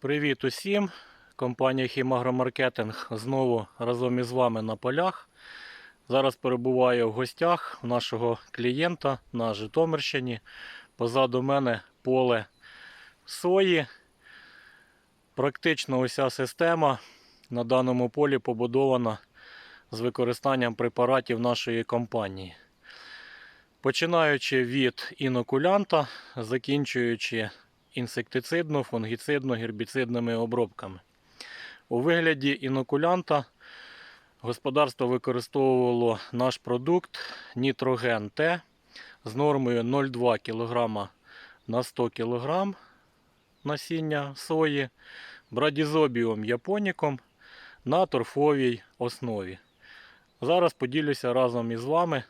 Привіт усім! Компанія Хімагромаркетинг знову разом із вами на полях. Зараз перебуваю в гостях нашого клієнта на Житомирщині. Позаду мене поле сої. Практично уся система на даному полі побудована з використанням препаратів нашої компанії. Починаючи від інокулянта, закінчуючи інсектицидно, фунгіцидно, гербіцидними обробками. У вигляді інокулянта господарство використовувало наш продукт Нітроген Т з нормою 0,2 кг на 100 кг насіння сої, брадізобіум японіком на торфовій основі. Зараз поділюся разом із вами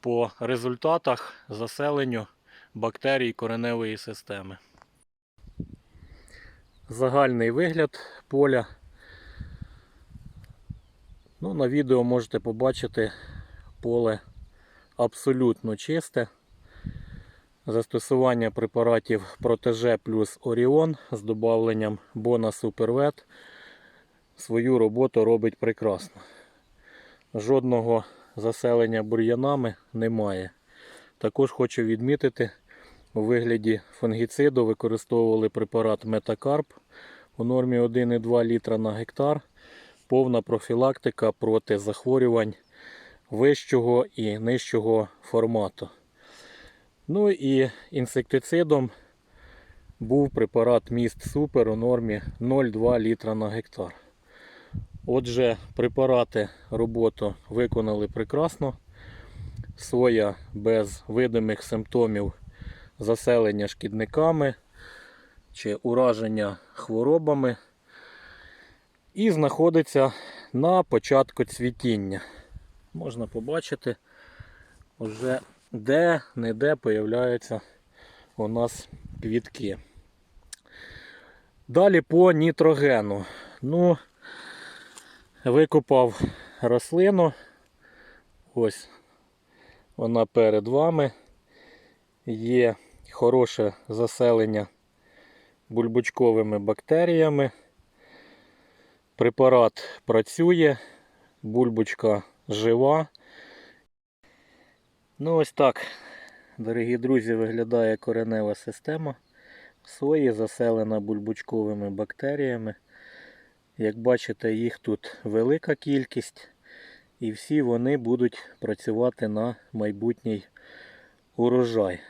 по результатах заселенню бактерій кореневої системи. Загальний вигляд поля. Ну, на відео можете побачити поле абсолютно чисте. Застосування препаратів Протеже плюс Оріон з додавленням Бона Супервет свою роботу робить прекрасно. Жодного заселення бур'янами немає. Також хочу відмітити, у вигляді фунгіциду використовували препарат Метакарп у нормі 1,2 літра на гектар. Повна профілактика проти захворювань вищого і нижчого формату. Ну і інсектицидом був препарат Міст Супер у нормі 0,2 літра на гектар. Отже, препарати роботу виконали прекрасно. Соя без видимих симптомів заселення шкідниками чи ураження хворобами. І знаходиться на початку цвітіння. Можна побачити, вже де-не-де появляються у нас квітки. Далі по нітрогену. Ну, викопав рослину. Ось вона перед вами. Є хороше заселення бульбочковими бактеріями. Препарат працює, бульбочка жива. Ну ось так, дорогі друзі, виглядає коренева система сої, заселена бульбочковими бактеріями. Як бачите, їх тут велика кількість, і всі вони будуть працювати на майбутній урожай.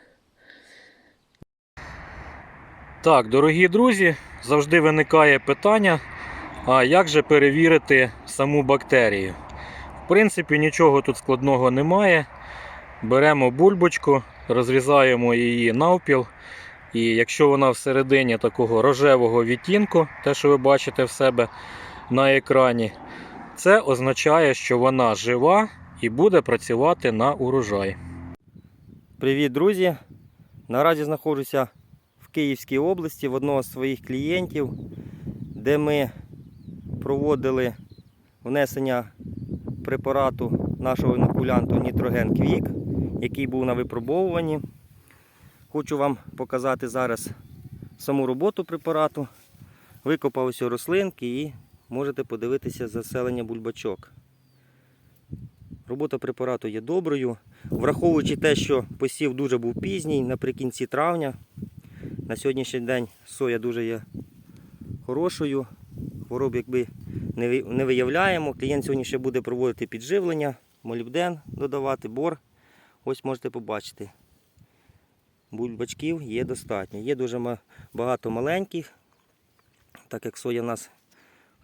Так, дорогі друзі, завжди виникає питання, а як же перевірити саму бактерію? В принципі, нічого тут складного немає. Беремо бульбочку, розрізаємо її навпіл. І якщо вона всередині такого рожевого відтінку, те, що ви бачите в себе на екрані, це означає, що вона жива і буде працювати на урожай. Привіт, друзі! Наразі знаходжуся Київській області в одного з своїх клієнтів, де ми проводили внесення препарату нашого інокулянту Нітроген Квік, який був на випробовуванні. Хочу вам показати зараз саму роботу препарату. Викопав ось рослинки і можете подивитися заселення бульбачок. Робота препарату є доброю. Враховуючи те, що посів дуже був пізній, наприкінці травня. На сьогоднішній день соя дуже є хорошою. Хвороб якби не виявляємо. Клієнт сьогодні ще буде проводити підживлення, молібден додавати, бор. Ось можете побачити. Бульбачків є достатньо. Є дуже багато маленьких, так як соя в нас,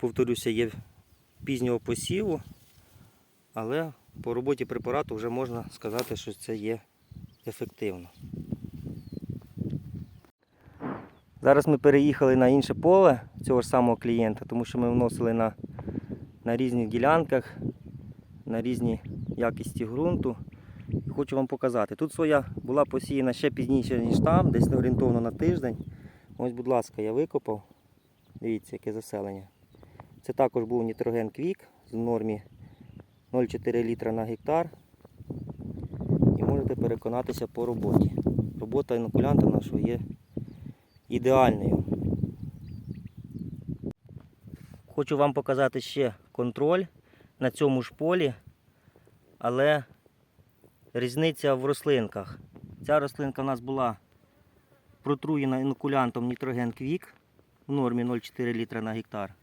повторюся, є пізнього посіву. Але по роботі препарату вже можна сказати, що це є ефективно. Зараз ми переїхали на інше поле цього ж самого клієнта, тому що ми вносили на, на різних ділянках, на різні якісті ґрунту. Хочу вам показати. Тут соя була посіяна ще пізніше, ніж там, десь орієнтовно на тиждень. Ось, будь ласка, я викопав. Дивіться, яке заселення. Це також був нітроген квік з нормі 0,4 літра на гектар. І можете переконатися по роботі. Робота інокулянта нашого є ідеальною. Хочу вам показати ще контроль на цьому ж полі, але різниця в рослинках. Ця рослинка у нас була протруєна інокулянтом Нітроген Квік в нормі 0,4 літра на гектар.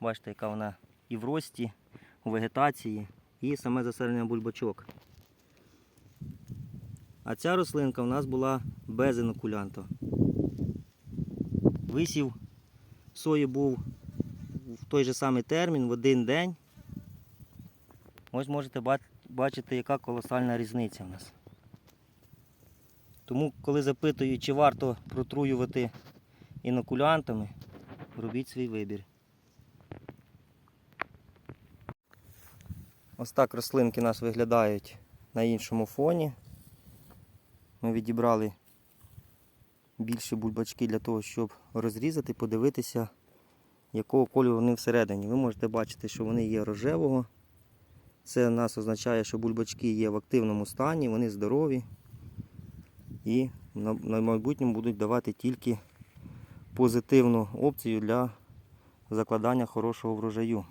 Бачите, яка вона і в рості, у вегетації, і саме заселення бульбачок. А ця рослинка у нас була без інокулянту. Висів сої був в той же самий термін, в один день. Ось можете бачити, яка колосальна різниця в нас. Тому, коли запитують, чи варто протруювати інокулянтами, робіть свій вибір. Ось так рослинки у нас виглядають на іншому фоні. Ми відібрали більші бульбачки для того, щоб розрізати, подивитися, якого кольору вони всередині. Ви можете бачити, що вони є рожевого. Це нас означає, що бульбачки є в активному стані, вони здорові і на, майбутньому будуть давати тільки позитивну опцію для закладання хорошого врожаю.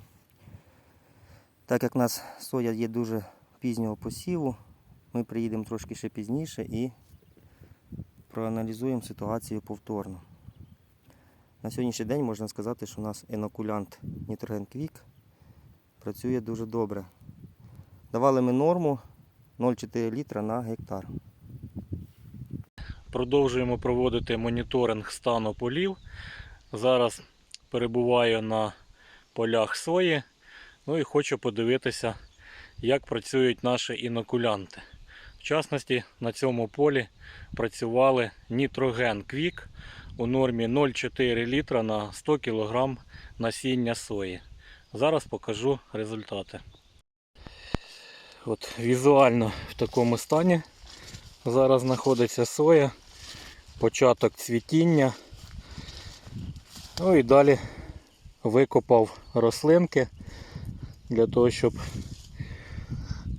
Так як в нас соя є дуже пізнього посіву, ми приїдемо трошки ще пізніше і проаналізуємо ситуацію повторно. На сьогоднішній день можна сказати, що у нас інокулянт Nitrogen Quick працює дуже добре. Давали ми норму 0,4 літра на гектар. Продовжуємо проводити моніторинг стану полів. Зараз перебуваю на полях сої. Ну і хочу подивитися, як працюють наші інокулянти. В частності на цьому полі працювали нітроген Квік у нормі 0,4 літра на 100 кг насіння сої. Зараз покажу результати. От Візуально в такому стані зараз знаходиться соя, початок цвітіння. Ну і далі викопав рослинки для того, щоб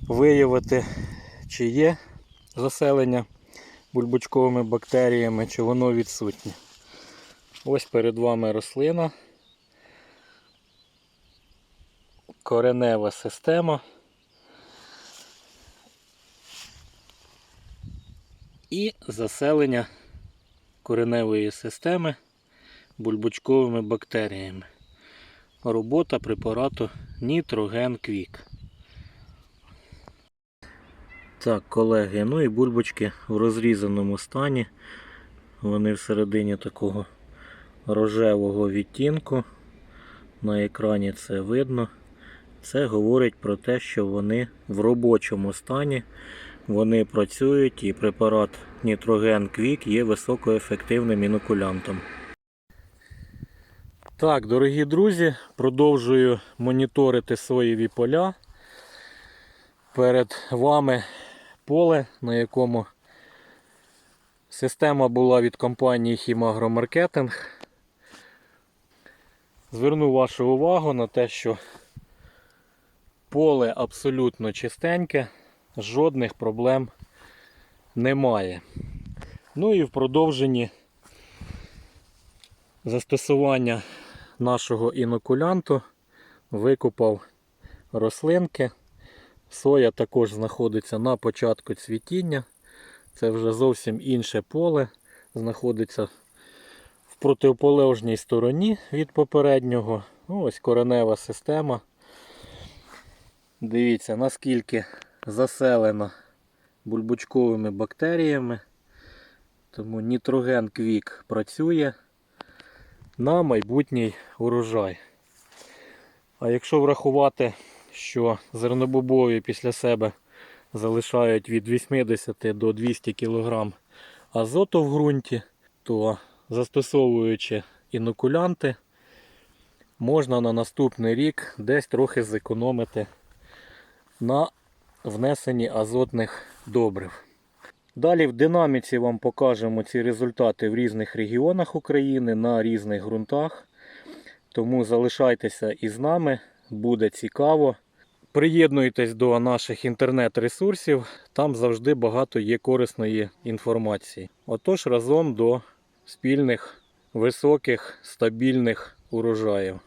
виявити, чи є заселення бульбочковими бактеріями, чи воно відсутнє. Ось перед вами рослина. Коренева система. І заселення кореневої системи бульбочковими бактеріями. Робота препарату Нітроген Квік. Так, колеги, ну і бульбочки в розрізаному стані. Вони всередині такого рожевого відтінку. На екрані це видно. Це говорить про те, що вони в робочому стані. Вони працюють і препарат Нітроген Квік є високоефективним інокулянтом. Так, дорогі друзі, продовжую моніторити соєві поля. Перед вами поле, на якому система була від компанії Хімагромаркетинг. Зверну вашу увагу на те, що поле абсолютно чистеньке, жодних проблем немає. Ну і в продовженні застосування нашого інокулянту викопав рослинки. Соя також знаходиться на початку цвітіння. Це вже зовсім інше поле. Знаходиться в протиполежній стороні від попереднього. Ну, ось коренева система. Дивіться, наскільки заселена бульбочковими бактеріями. Тому нітроген квік працює на майбутній урожай. А якщо врахувати, що зернобобові після себе залишають від 80 до 200 кг азоту в ґрунті, то застосовуючи інокулянти, можна на наступний рік десь трохи зекономити на внесенні азотних добрив. Далі в динаміці вам покажемо ці результати в різних регіонах України на різних ґрунтах. Тому залишайтеся із нами, буде цікаво. Приєднуйтесь до наших інтернет-ресурсів, там завжди багато є корисної інформації. Отож, разом до спільних, високих, стабільних урожаїв.